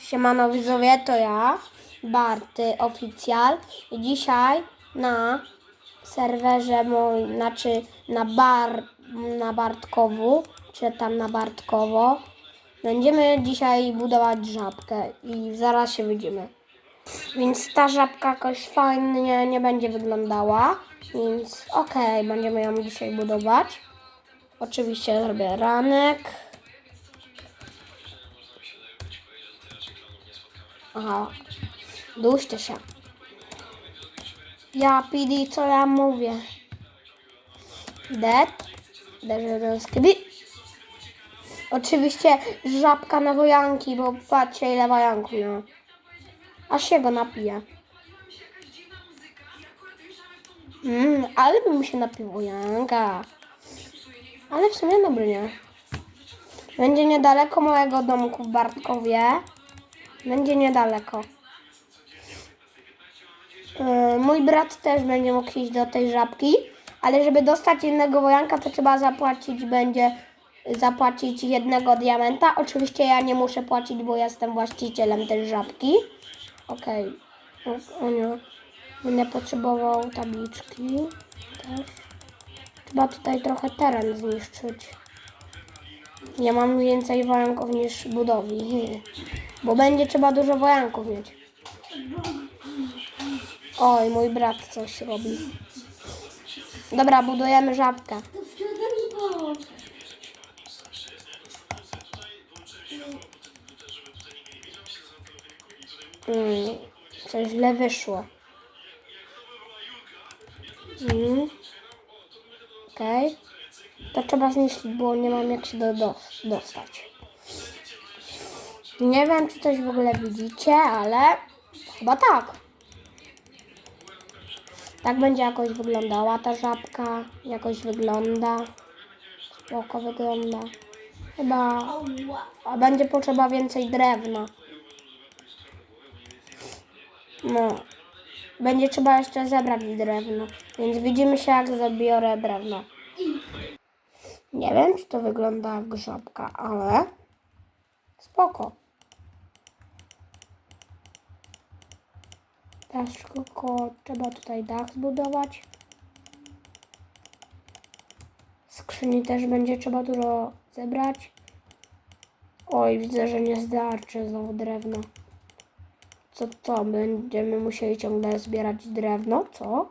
Siemano widzowie, to ja, Barty Oficjal. I dzisiaj na serwerze moim, znaczy na bar, na Bartkowu, czy tam na Bartkowo, będziemy dzisiaj budować żabkę i zaraz się widzimy. Więc ta żabka jakoś fajnie nie będzie wyglądała, więc okej, będziemy ją dzisiaj budować. Oczywiście zrobię ranek. Aha. Duście się. Ja PD, co ja mówię? Dead. Deżerowski. Oczywiście żabka na wojanki, bo patrzcie ile wojanków miał. Aż się go napije. Mmm, ale bym się napił wojanka. Ale w sumie dobry nie. Będzie niedaleko mojego domku w Bartkowie. Będzie niedaleko. Yy, Mój brat też będzie mógł iść do tej żabki, ale żeby dostać jednego wojanka, to trzeba zapłacić będzie zapłacić jednego diamenta. Oczywiście ja nie muszę płacić, bo jestem właścicielem tej żabki. Okej. O, o nie. Będę potrzebował tabliczki też. Trzeba tutaj trochę teren zniszczyć. Ja mam więcej wojanków niż budowli. Bo będzie trzeba dużo wojanków mieć. Oj, mój brat coś robi. Dobra, budujemy żabkę. Mm, coś źle wyszło. Mm. Okej. To trzeba zniszczyć, bo nie mam jak się do, do, dostać. Nie wiem, czy coś w ogóle widzicie, ale chyba tak. Tak będzie jakoś wyglądała ta żabka. Jakoś wygląda. Spoko wygląda. Chyba a będzie potrzeba więcej drewna. No. Będzie trzeba jeszcze zebrać drewno. Więc widzimy się, jak zabiorę drewno. Nie wiem, czy to wygląda jak żabka, ale spoko. Teraz tylko trzeba tutaj dach zbudować. Skrzyni też będzie trzeba dużo zebrać. Oj, widzę, że nie starczy znowu drewno. Co to? Będziemy musieli ciągle zbierać drewno? Co?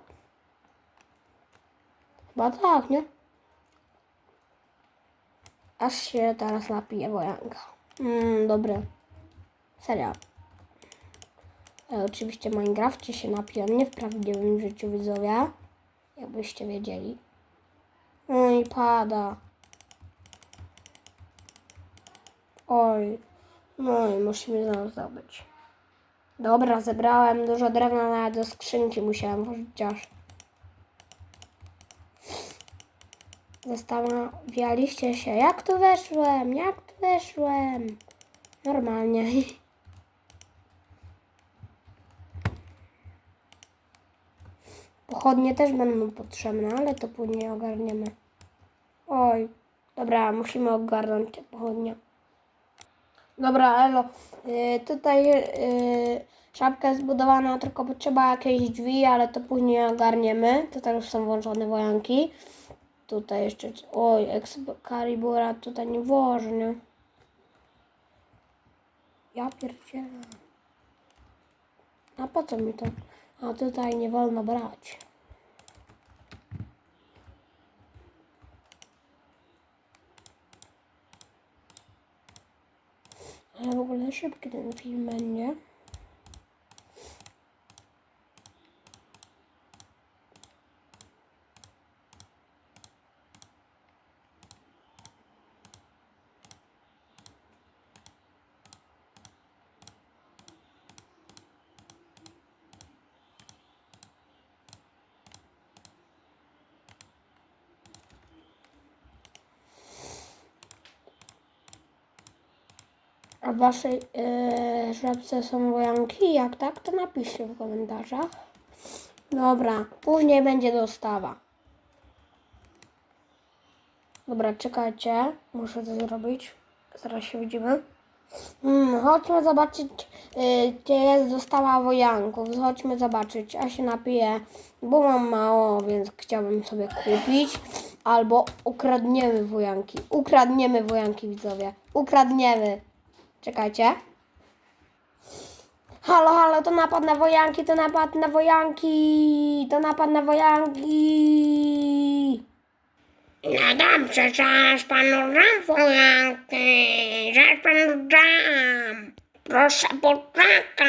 Chyba tak, nie? Aż się teraz napije wojanka. Mmm, dobre. Serio. E, oczywiście Minecrafcie się napiłem, nie w prawdziwym życiu widzowie. Jakbyście wiedzieli. No i pada. Oj. No i musimy znowu zdobyć. Dobra, zebrałem dużo drewna, nawet do skrzynki musiałem włożyć aż. Zastanawialiście się, jak tu weszłem, jak tu weszłem. Normalnie. Pochodnie też będą potrzebne, ale to później ogarniemy. Oj, dobra, musimy ogarnąć te pochodnie. Dobra, Elo, y, tutaj y, szapka jest zbudowana, tylko potrzeba jakieś drzwi, ale to później ogarniemy. Tutaj już są włączone wojanki. Tutaj jeszcze, oj, Excalibura tutaj nie włożę, nie? Ja pierdzielę. A po co mi to? A tutaj nie wolno brać. Ale w ogóle szybki ten film będzie. A w waszej yy, żabce są wojanki? Jak tak, to napiszcie w komentarzach. Dobra, później będzie dostawa. Dobra, czekajcie. Muszę to zrobić. Zaraz się widzimy. Hmm, chodźmy zobaczyć, y, gdzie jest została wojanków. Chodźmy zobaczyć. Ja się napiję, bo mam mało, więc chciałbym sobie kupić. Albo ukradniemy wojanki. Ukradniemy wojanki, widzowie. Ukradniemy. Czekajcie. Halo, halo, to napad na wojanki, to napad na wojanki, to napad na wojanki. No dobrze, zaraz panu dam wojanki, zaraz panu dam. Proszę poczekać.